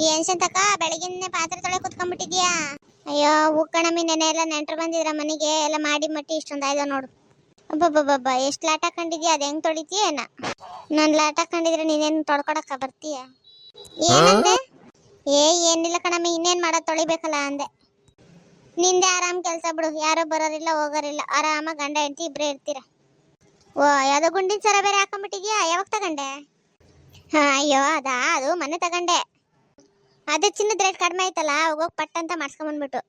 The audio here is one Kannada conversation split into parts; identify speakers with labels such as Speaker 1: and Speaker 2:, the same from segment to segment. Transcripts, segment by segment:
Speaker 1: ಏನ್ ಶಂತಕ? ಬೆಳಗಿನ ಪಾತ್ರೆ ತೊಳೆ ಕುತ್ಕೊಂಡ್ಬಿಟ್ಟಿದ್ಯಾ? ಅಯ್ಯೋ ಉಕ್ಕಣಮ್ಮಿ ನೆನೆ ಎಲ್ಲ ನೆಂಟ್ರು ಬಂದಿದ್ರ ಮನೆಗೆ, ಎಲ್ಲ ಮಾಡಿ ಮಟ್ಟಿ ಇಷ್ಟೊಂದು ಆಯ್ದ ನೋಡು. ಅಬ್ಬಬ್ಬಬ್ಬ ಎಷ್ಟು ಲಾಟ ಹಾಕೊಂಡಿದ್ಯಾ? ಅದ್ ಹೆಂಗ್ ತೊಳಿತೀಯ ಏನ? ನಾನ್ ಲಾಟ ಕಂಡಿದ್ರೆ ನೀನೇನ್ ತೊಳ್ಕೊಡಕ್ಕ ಬರ್ತೀಯ? ಏನಂದೆ? ಏ, ಏನಿಲ್ಲ ಕಣಮ್ಮಿ, ಇನ್ನೇನ್ ಮಾಡೋದ್ ತೊಳಿಬೇಕಲ್ಲ ಅಂದೆ. ನಿಂದೆ ಆರಾಮ್ ಕೆಲ್ಸ ಬಿಡು, ಯಾರೋ ಬರೋರಿಲ್ಲ, ಹೋಗೋರಿಲ್ಲ. ಆರಾಮ ಗಂಡ, ಹೆಂಡತಿ ಇಬ್ರೇ ಇರ್ತೀರ. ಓ, ಯಾವ್ದೋ ಗುಂಡಿನ ಸರ ಬೇರೆ ಹಾಕೊಂಡ್ಬಿಟ್ಟಿದ್ಯಾ? ಯಾವಾಗ ತಗಂಡೆ? ಹಾ, ಅಯ್ಯೋ, ಅದಾ, ಅದು ಮನೆ ತಗಂಡೆ. ಅದೇ ಚಿನ್ನದ ರೇಟ್ ಕಡಿಮೆ ಆಯ್ತಲ್ಲ ಹೋಗೋಗ್ ಪಟ್ಟ ಅಂತ ಮಾಡ್ಸ್ಕೊಂಬಂದ್ಬಿಟ್ಟು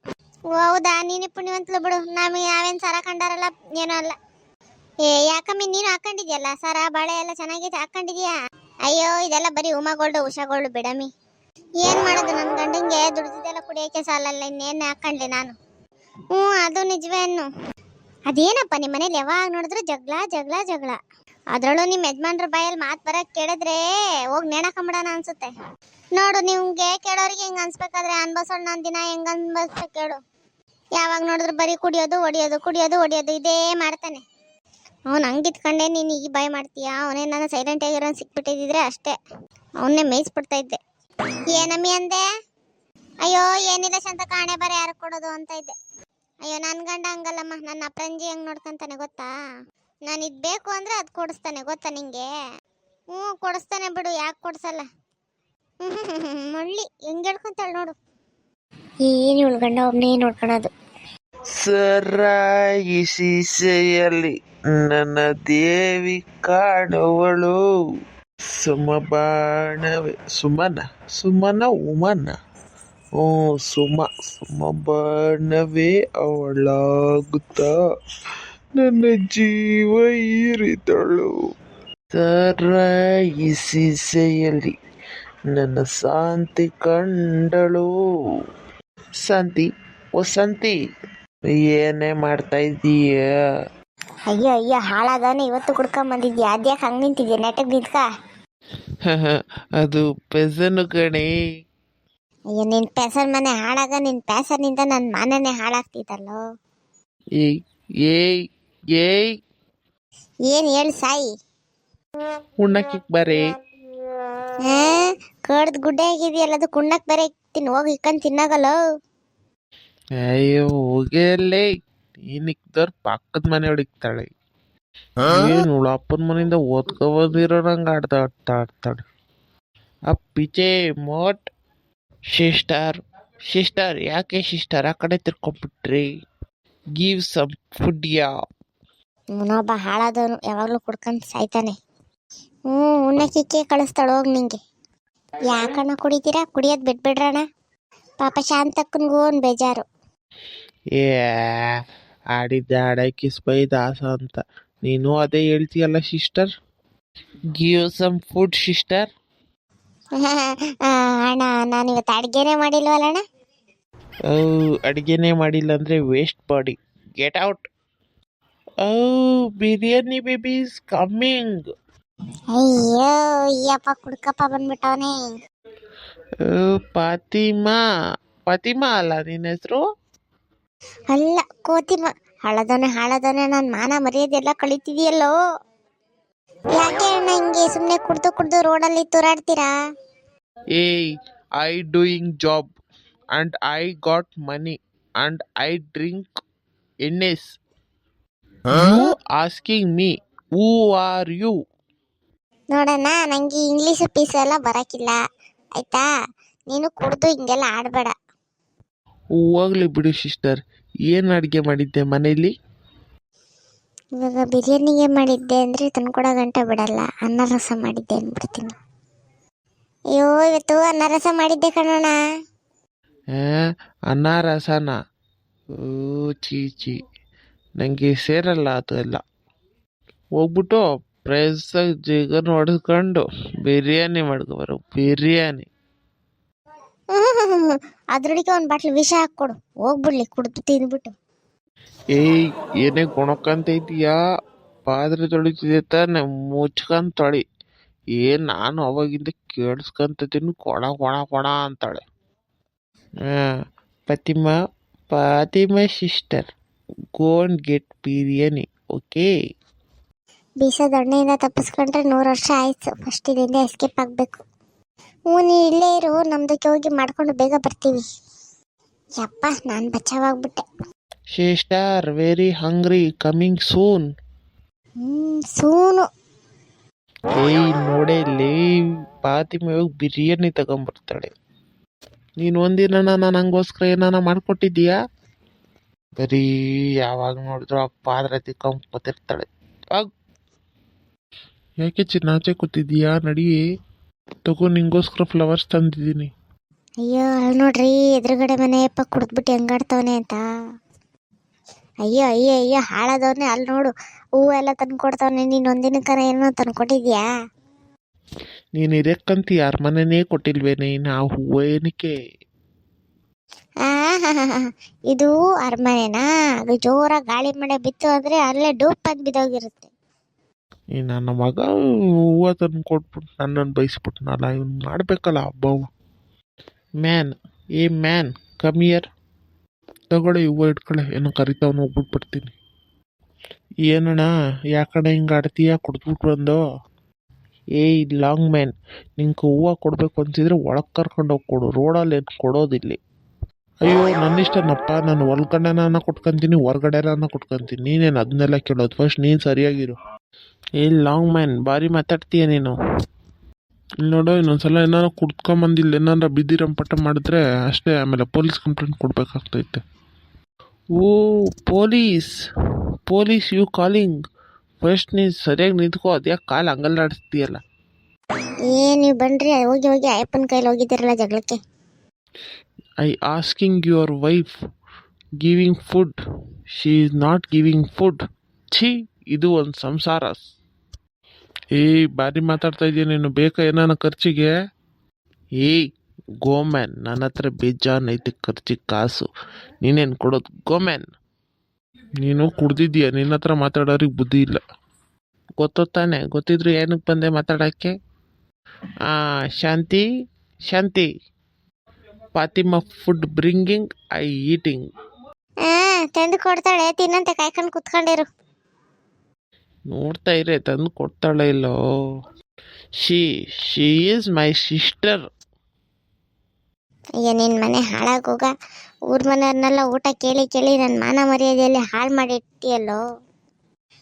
Speaker 1: ಹೌದಾ? ನೀನು ಪುಣ್ಯವಂತಲು ಬಿಡು. ನಮಗೆ ಯಾವೇನ್ ಸರ ಕಂಡಾರಲ್ಲ, ಏನೋ ಅಲ್ಲ. ಏ, ಯಾಕಮ್ಮಿ, ನೀನು ಹಾಕೊಂಡಿದ್ಯಲ್ಲ? ಸರ, ಬಾಳೆ ಎಲ್ಲ ಚೆನ್ನಾಗಿ ಹಾಕೊಂಡಿದ್ಯಾ? ಅಯ್ಯೋ, ಇದೆಲ್ಲ ಬರೀ ಉಷಾ ಗೋಲ್ಡ್ ಬಿಡಮ್ಮಿ. ಏನ್ ಮಾಡೋದು? ನನ್ ಗಂಡಂಗೆ ದುಡ್ದಿದ್ದೆಲ್ಲ ಕುಡಿಯೋಕೆ ಸಾಲಲ್ಲ, ಇನ್ನೇನ್ ಹಾಕೊಂಡ್ಲಿ ನಾನು? ಹ್ಞೂ, ಅದು ನಿಜವೇ ಅನ್ನು. ಅದೇನಪ್ಪ ನಿಮ್ಮ ಮನೇಲಿ ಯಾವಾಗ ನೋಡಿದ್ರು ಜಗಳ ಜಗಳ ಜಗಳ. ಅದ್ರಲ್ಲೂ ನಿಮ್ಮ ಯಜಮಾನ್ರ ಬಾಯಲ್ಲಿ ಮಾತು ಬರಕ್ ಕೇಳಿದ್ರೆ ಹೋಗಿ ನೇಣಕಂಬಿಡೋಣ ಅನ್ಸುತ್ತೆ. ನೋಡು, ನಿಮ್ಗೆ ಕೇಳೋರಿಗೆ ಹೆಂಗ್ ಅನ್ಸ್ಬೇಕಾದ್ರೆ ಅನ್ಭವಿಸೋಣ ನಾನು ದಿನ ಹೆಂಗ್ ಅನ್ಭವಿಸ್ಬೇಕು ಕೇಳು. ಯಾವಾಗ ನೋಡಿದ್ರು ಬರೀ ಕುಡಿಯೋದು, ಹೊಡಿಯೋದು ಕುಡಿಯೋದು, ಹೊಡಿಯೋದು, ಇದೇ ಮಾಡ್ತಾನೆ. ಅವ್ನು ಹಂಗಿತ್ಕೊಂಡೆ ನೀನು ಈಗ ಭಯ ಮಾಡ್ತೀಯಾ? ಅವನೇ ನಾನು ಸೈಲೆಂಟ್ ಆಗಿರೋ ಸಿಕ್ಬಿಟ್ಟಿದ್ರೆ ಅಷ್ಟೇ. ಅವನ್ನೇ ಮೇಯಿಸ್ಬಿಡ್ತಾ ಇದ್ದೆ. ಏನಮ್ಮಿ ಅಂದೆ? ಅಯ್ಯೋ, ಏನಿಲ್ಲ ಶಾಂತ, ಕಾಣೆ ಬರ ಯಾರು ಕೊಡೋದು ಅಂತ ಇದ್ದೆ. ಅಯ್ಯೋ ನನ್ನ ಗಂಡ ಹಂಗಲ್ಲಮ್ಮ, ನನ್ನ ಅಪ್ಪಂಜಿ ಹೆಂಗ್ ನೋಡ್ಕೊಂತಾನೆ ಗೊತ್ತಾ? ನಾನು ಇದ್ ಬೇಕು ಅಂದ್ರೆ ಅದು ಕೊಡಿಸ್ತಾನೆ, ಗೊತ್ತಾ ನಿಂಗೆ? ಹ್ಞೂ, ಕೊಡಿಸ್ತಾನೆ ಬಿಡು, ಯಾಕೆ ಕೊಡ್ಸಲ್ಲ? ಮುಳ್ಳಿ ಹೆಂಗ್ ಹೇಳ್ಕೊಂತಾಳ ನೋಡು. ಏನು ಇವಳು ಗಂಡ ಒಬ್ಬನೇ ನೋಡ್ಕೊಳೋದು
Speaker 2: ಸರಾಯಿ ಸೀಸೆಯಲ್ಲಿ ನನ್ನ ದೇವಿ ಕಾಣುವಳು. ಸುಮಬಾಣವೆ, ಸುಮನ ಸುಮನ ಉಮನ. ಓ, ಸುಮ, ಸುಮಬಾಣವೇ ಅವಳಾಗುತ್ತ. ನನ್ನ ಜೀವ ಈರಿದಳು ಸರಾಯಿ ಸೀಸೆಯಲ್ಲಿ ನನ್ನ ಶಾಂತಿ ಕಂಡಳು. ಶಾಂತಿ ಓ ಶಾಂತಿ ಏನೇ ಮಾಡ್ತಾ ಇದೀಯ
Speaker 1: ಅಯ್ಯೋ ಅಯ್ಯೋ ಹಾಳಾದಾನೆ ಇವತ್ತು ಕುಡ್ಕೊಂಡ್ ಬಂದಿದ್ಯಾ? ಅದ್ಯಾಕೆ ಹಂಗ್ ನಿಂತಿದ್ಯಾ? ನೆಟ್ಟಗ್ ನಿಂತ್ಕ.
Speaker 2: ಅದು ಪೆಸನು ಕಣಿ.
Speaker 1: ಅಯ್ಯೋ ನಿನ್ ಪೆಸರ್ ಮನೆ ಹಾಳಾಗ ನಿನ್ ಪೆಸರ್ನಿಂದ ನನ್ನ ಮನೆನೇ ಹಾಳಾಗ್ತಿದ್ದಲ್ಲೋ
Speaker 2: ಏಯ್ ಏಯ್ ಏಯ್.
Speaker 1: ಏನ್ ಹೇಳಿ ಸಾಯಿ?
Speaker 2: ಉಣ್ಣಕ್ಕಿಕ್ ಬರೇ.
Speaker 1: ಕಡ್ದ್ ಗುಡ್ಡೆ ಆಗಿದೆಯಲ್ಲ ಅದು ಕುಣ್ಣಕ್ ಬೇರೆ ತಿನ್ ಹೋಗಿ ಇಕ್ಕಂಡ್ ತಿನ್ನಾಗಲ್ಲ.
Speaker 2: ಅಯ್ಯೋ ಹೋಗಲೇ. ನೀನಿಕ್ದವ್ರ ಪಕ್ಕದ ಮನೆ ಇಕ್ತಾಳೆ ಏನು ಅಪ್ಪನ ಮನೆಯಿಂದ ಓದ್ಕೊ ಬಂದಿರೋ ನಂಗೆ ಆಡ್ತಾ ಆಡ್ತಾ ಆಡ್ತಾಳೆ ಅಪ್ಪಿಚೆ ಮೋಟ್ ಸಿಸ್ಟರ್ ಸಿಸ್ಟರ್ ಯಾಕೆ ಸಿಸ್ಟರ್? ಆ ಕಡೆ ತಿರ್ಕೊಂಡ್ಬಿಟ್ರಿ ಗಿವ್ ಸಮ್ ಫುಡ್ ಯಾ
Speaker 1: ಇವನೊಬ್ಬ ಹಾಳಾದವನು ಯಾವಾಗ್ಲೂ ಕುಡ್ಕೊಂಡ್ ಸಾಯ್ತಾನೆ. ಹ್ಞೂ ಉಣ್ಣಕ್ಕಿಕ್ಕೆ ಕಳಿಸ್ತಾಳ ಹೋಗಿ ನಿಂಗೆ. ಯಾಕಣ್ಣ ಕುಡಿತೀರಾ? ಕುಡಿಯೋದ್ ಬಿಟ್ಬಿಡ್ರಣ ಪಾಪ ಶಾಂತಕ್ಕನ್ಗೂ ಒಂದ್ ಬೇಜಾರು.
Speaker 2: ಏ ಆಡಿದ್ದ ಆಡಕ್ಕೆ ಸ್ಪೈ ದಾಸ ಅಂತ. ನೀನು ಅದೇ ಹೇಳ್ತೀಯಲ್ಲ sister? Give some food sister.
Speaker 1: ಅಣ್ಣ ನಾನು ಇವತ್ತು ಅಣ್ಣ ಓ
Speaker 2: ಅಡುಗೆನೇ ಮಾಡಿಲ್ಲ ಅಂದರೆ ವೇಸ್ಟ್ ಬಾಡಿ ಗೆಟ್ ಔಟ್ ಓ ಬಿರಿಯಾನಿ ಬೇಬಿ ಇಸ್ ಕಮ್ಮಿಂಗ್
Speaker 1: ಅಯ್ಯೋ ಅಯ್ಯಪ್ಪ ಕುಡ್ಕಪ್ಪ ಬಂದ್ಬಿಟ್ಟವನೇ
Speaker 2: ಫಾತಿಮಾ ಫಾತಿಮಾ ಅಲ್ಲ ನಿನ್ನ ಹೆಸರು
Speaker 1: ಅಲ್ಲ ಕೋತಿಮ ಹಾಳದವನೆ ಹಾಳದವನೆ ನನ್ನ ಮಾನ ಮರ್ಯಾದೆಲ್ಲ ಕಳಿತಿದೆಯಲ್ಲೋ ಯಾಕೆ ಅಣ್ಣ ಹಿಂಗೆ ಸುಮ್ಮನೆ ಕುಡ್ದು ಕುಡ್ದು ರೋಡಲ್ಲಿ ತೂರಾಡ್ತೀರಾ
Speaker 2: ಏಯ್ I doing job and I got money and I drink ಎಣ್ಣೆಸ್ you asking me who are you
Speaker 1: ನೋಡಣ್ಣ ನನಗೆ ಇಂಗ್ಲೀಷ್ ಪೀಸ್ ಎಲ್ಲ ಬರಕಿಲ್ಲ. ಆಯಿತಾ? ನೀನು ಕುಡ್ದು ಹಿಂಗೆಲ್ಲ ಆಡಬೇಡ.
Speaker 2: ಹೋಗ್ಲಿ ಬಿಡು ಸಿಸ್ಟರ್ ಏನು ಅಡುಗೆ ಮಾಡಿದ್ದೆ ಮನೇಲಿ?
Speaker 1: ಇವಾಗ ಬಿರಿಯಾನಿಗೆ ಮಾಡಿದ್ದೆ ಅಂದರೆ ತಂದ್ಕೊಡೋ ಗಂಟೆ ಬಿಡಲ್ಲ. ಅನ್ನ ರಸ ಮಾಡಿದ್ದೆ ಅಂದ್ಬಿಡ್ತೀನಿ. ಅಯ್ಯೋ ಇವತ್ತು ಅನ್ನ ರಸ ಮಾಡಿದ್ದೆ ಕಣೋಣ
Speaker 2: ಆ, ಅನ್ನ ರಸನ? ಓ ಚೀ ಚೀ ನನಗೆ ಸೇರಲ್ಲ ಅದು ಎಲ್ಲ. ಹೋಗ್ಬಿಟ್ಟು ಪ್ರೆಸ್ಸಾಗಿ ಜಿಗನ್ ಹೊಡೆದ್ಕೊಂಡು ಬಿರಿಯಾನಿ ಮಾಡ್ಕೊಬಾರ ಬಿರಿಯಾನಿ.
Speaker 1: ಅದ್ರೊಳಗೆ ಒಂದು ಬಾಟ್ಲು ವಿಷ ಹಾಕ್ಕೊಡು ಹೋಗ್ಬಿಡ್ಲಿ ಕುಡ್ದು ತಿಂದ್ಬಿಟ್ಟು.
Speaker 2: ಏಯ್ ಏನೇ ಗುಣಕ್ಕಂತ ಇದೆಯಾ ಪಾತ್ರೆ ತೊಳಿತಿದೆ ತಾನೆ ಮುಚ್ಕೊಂಡ್ ತೊಳಿ. ಏನ್ ನಾನು ಅವಾಗಿಂದ ಕೇಳಿಸ್ಕೊಂತೀನಿ ಕೊಡ ಕೊಡ ಕೊಡ ಅಂತಾಳೆ. Fatima Fatima sister gone get biryani okay
Speaker 1: ಬೀಸೋ ದೊಣ್ಣೆಯಿಂದ ತಪ್ಪಿಸ್ಕೊಂಡ್ರೆ ನೂರು ವರ್ಷ ಆಯಿತು. ಫಸ್ಟ್ ಇದರಿಂದ ಎಸ್ಕೇಪ್ ಆಗಬೇಕು. ಹ್ಞೂ ನೀ ಇಲ್ಲೇ ಇರು ನಮ್ದಕ್ಕೆ ಹೋಗಿ ಮಾಡ್ಕೊಂಡು ಬೇಗ ಬರ್ತೀವಿ. ಯಪ್ಪ ನಾನು ಬಚಾವಾಗ್ಬಿಟ್ಟೆ.
Speaker 2: Sister very hungry coming soon
Speaker 1: ಹ್ಞೂ ಸೂನು.
Speaker 2: ಏಯ್ ನೋಡೇ ಲೇ ಫಾತಿಮೆ ಹೋಗಿ ಬಿರಿಯಾನಿ ತಗೊಂಬರ್ತಾಳೆ ನೀನು ಒಂದಿನ ನನಗೋಸ್ಕರ ಏನಾನ ಮಾಡ್ಕೊಟ್ಟಿದ್ದೀಯಾ? ಬರೀ ಯಾವಾಗ ನೋಡಿದ್ರು ಆ ಪಾತ್ರೆ ತಿಕ್ಕೊಂಬತ್ತಿರ್ತಾಳೆ ಆಗ್ ಯಾಕೆ ಚಿನ್ನಾಚೆ ಕೂತಿದ್ದೀಯಾ? ನಡಿ. ತಗೋ ನಿಂಗೋಸ್ಕರ ಫ್ಲವರ್ಸ್ ತಂದಿದ್ದೀನಿ.
Speaker 1: ಅಯ್ಯೋ ಅಲ್ಲಿ ನೋಡ್ರಿ ಎದುರುಗಡೆ ಮನೆ ಅಪ್ಪ ಕುಡಿದ್ಬಿಟ್ಟು ಹೆಂಗಾಡ್ತವನೆ ಅಂತ. ಅಯ್ಯೋ ಅಯ್ಯೋ ಅಯ್ಯೋ ಹಾಳಾದವನೆ ಅಲ್ಲಿ ನೋಡು. ಹೂವು ಎಲ್ಲ ತಂದು ಕೊಡ್ತಾವನೆ ನೀನು ಒಂದಿನಕ್ಕನ ಏನೋ ತಂದು ಕೊಟ್ಟಿದ್ಯಾ
Speaker 2: ನೀನು ಇರಕ್ಕಂತ ಯಾರ ಮನೆನೇ ಕೊಟ್ಟಿಲ್ವೇನೆ? ನಾವು ಹೂವು ಏನಕ್ಕೆ?
Speaker 1: ಇದು ಅರಮನೆನಾ? ಅದು ಜೋರಾಗಿ ಗಾಳಿ ಮಳೆ ಬಿತ್ತು ಅಂದ್ರೆ ಅಲ್ಲೇ ಡೂಪ್ ಅಂತ ಬಿದ್ದೋಗಿರುತ್ತೆ
Speaker 2: ಈ ನನ್ನ ಮಗ ಹೂವು ತಂದು ಕೊಟ್ಬಿಟ್ಟು ನನ್ನನ್ನು ಬೈಸ್ಬಿಟ್ನಲ್ಲ, ಇವ್ನು ಮಾಡಬೇಕಲ್ಲ ಹಬ್ಬವ ಮ್ಯಾನ್, ಏ ಮ್ಯಾನ್, ಕಮ್ ಇಯರ್ ತಗೊಳ್ಳಿ ಹೂವು ಇಟ್ಕೊಳ್ಳೆ, ಏನೋ ಕರಿತಾವನು ಹೋಗ್ಬಿಟ್ಟು ಬರ್ತೀನಿ ಏನಣ್ಣ ಯಾಕಡೆ ಹಿಂಗೆ ಆಡ್ತೀಯ ಕೊಡ್ಬಿಟ್ಟು ಬಂದು? ಏಯ್ ಲಾಂಗ್ ಮ್ಯಾನ್, ನಿಂಗೆ ಹೂವು ಕೊಡಬೇಕು ಅಂತಿದ್ರೆ ಒಳಗೆ ಕರ್ಕೊಂಡು ಹೋಗಿ ಕೊಡು, ರೋಡಲ್ಲಿ ಏನು ಕೊಡೋದಿಲ್ಲಿ. ಅಯ್ಯೋ ನನ್ನ ಇಷ್ಟನಪ್ಪ ನಾನು ಒಳಗಡೆನ ಕೊಟ್ಕೊಂತೀನಿ ಹೊರ್ಗಡೆನ ಕೊಟ್ಕೊಂತೀನಿ, ನೀನೇನು ಅದನ್ನೆಲ್ಲ ಕೇಳೋದು? ಫಸ್ಟ್ ನೀನು ಸರಿಯಾಗಿರು. ಏ ಲಾಂಗ್ ಮ್ಯಾನ್ ಭಾರಿ ಮಾತಾಡ್ತೀಯ ನೀನು. ಇಲ್ಲಿ ನೋಡು ಇನ್ನೊಂದ್ಸಲ ಏನಾರು ಕುಡ್ಕೊಂಬಂದಿಲ್ಲ ಏನಾರ ಬಿದ್ದಿರಂಪಟ ಮಾಡಿದ್ರೆ ಅಷ್ಟೇ ಆಮೇಲೆ ಪೊಲೀಸ್ ಕಂಪ್ಲೇಂಟ್ ಕೊಡ್ಬೇಕಾಗ್ತೈತೆ. ಓ police police you calling first ನೀನು ಸರಿಯಾಗಿ ನಿಂತ್ಕೋ ಅದ್ಯಾಕೆ ಕಾಲು ಹಂಗಲ್ಲಾಡಿಸ್ತೀಯಲ್ಲ
Speaker 1: ಏ ನೀವು ಬನ್ರಿ ಹೋಗಿ ಹೋಗಿ ಅಯ್ಯಪ್ಪನ ಕೈಲಿ ಹೋಗಿದ್ದೀರಲ್ಲ ಜಗಳಕ್ಕೆ.
Speaker 2: I asking your wife giving food she is not giving food ಛೀ ಇದು ಒಂದು ಸಂಸಾರ. ಏಯ್ ಬಾರಿ ಮಾತಾಡ್ತಾ ಇದೀಯ ನೀನು. ಬೇಕಾ ಏನಾನ ಖರ್ಚಿಗೆ? ಏಯ್ ಗೋಮ್ಯಾನ್, ನನ್ನ ಹತ್ರ ಬೇಜಾನ್ ಐತೆ ಖರ್ಚಿಗೆ ಕಾಸು. ನೀನೇನು ಕೊಡೋದು? ಗೋಮ್ಯಾನ್! ನೀನು ಕುಡ್ದಿದ್ದೀಯ. ನಿನ್ನ ಹತ್ರ ಮಾತಾಡೋರಿಗೆ ಬುದ್ಧಿ ಇಲ್ಲ. ಗೊತ್ತೋತಾನೆ ಗೊತ್ತಿದ್ರು ಏನಕ್ಕೆ ಬಂದೆ ಮಾತಾಡೋಕ್ಕೆ? ಆ, Shanti? Shanti! Fatima food bringing I eating
Speaker 1: ತಂದು ಕೊಡ್ತಾಳೆ. ತಿನ್ನಂತೆ, ಕಾಯ್ಕೊಂಡು ಕುತ್ಕೊಂಡಿರು.
Speaker 2: ನೋಡ್ತಾ ಇರೇ ತಂದು ಕೊಡ್ತಾಳೆ ಇಲ್ಲೋ. She she is my sister
Speaker 1: ಅಯ್ಯ ನಿನ್ನ ಮನೆ ಹಾಳಾಗೋಗ ಊರ್ ಮನೆಯವ್ರನ್ನೆಲ್ಲ ಊಟ ಕೇಳಿ ಕೇಳಿ ನನ್ನ ಮಾನ ಮರ್ಯಾದೆಯಲ್ಲಿ ಹಾಳು ಮಾಡಿಟ್ಟಿಯಲ್ಲೋ.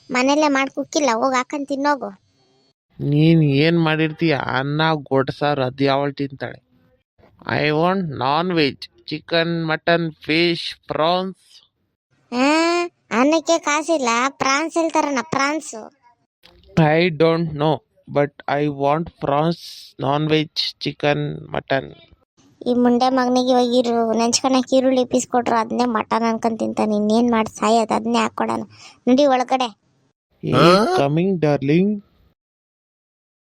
Speaker 1: ಮನೆಯಲ್ಲೇ ಮಾಡಿ ಕುಕ್ಕಿಲ್ಲ ಹೋಗಿ ಹಾಕೊಂಡು ತಿನ್ನೋಗು.
Speaker 2: ನೀನು ಏನು ಮಾಡಿರ್ತೀಯ? ಅನ್ನ ಗೊಡ್ಸಾರು ಅದು ಯಾವಳು ತಿಂತಾಳೆ? I want non veg chicken mutton fish prawns
Speaker 1: ಹಾ ಅನ್ನಕ್ಕೆ ಕಾಸಿಲ್ಲ prawns ಹೇಳ್ತಾರಣ್ಣ prawns
Speaker 2: I don't know but I want prawns non veg chicken mutton
Speaker 1: ಈ ಮುಂಡೆ ಮಗನಿಗೆ ಹೋಗಿರು ನೆಂಚ್ಕೊಳಕ್ಕೆ ಈರುಳ್ಳಿ ಪೀಸ್ ಕೊಟ್ರು ಅದನ್ನೇ ಮಟನ್ ಅನ್ಕೊಂಡ್ ತಿಂತಾನೆ ಇನ್ನೇನು ಮಾಡಿ ಸಾಯೋದು ಅದನ್ನೇ ಹಾಕ್ಕೊಡೋಣ. ನಡಿ ಒಳಗಡೆ.
Speaker 2: Coming darling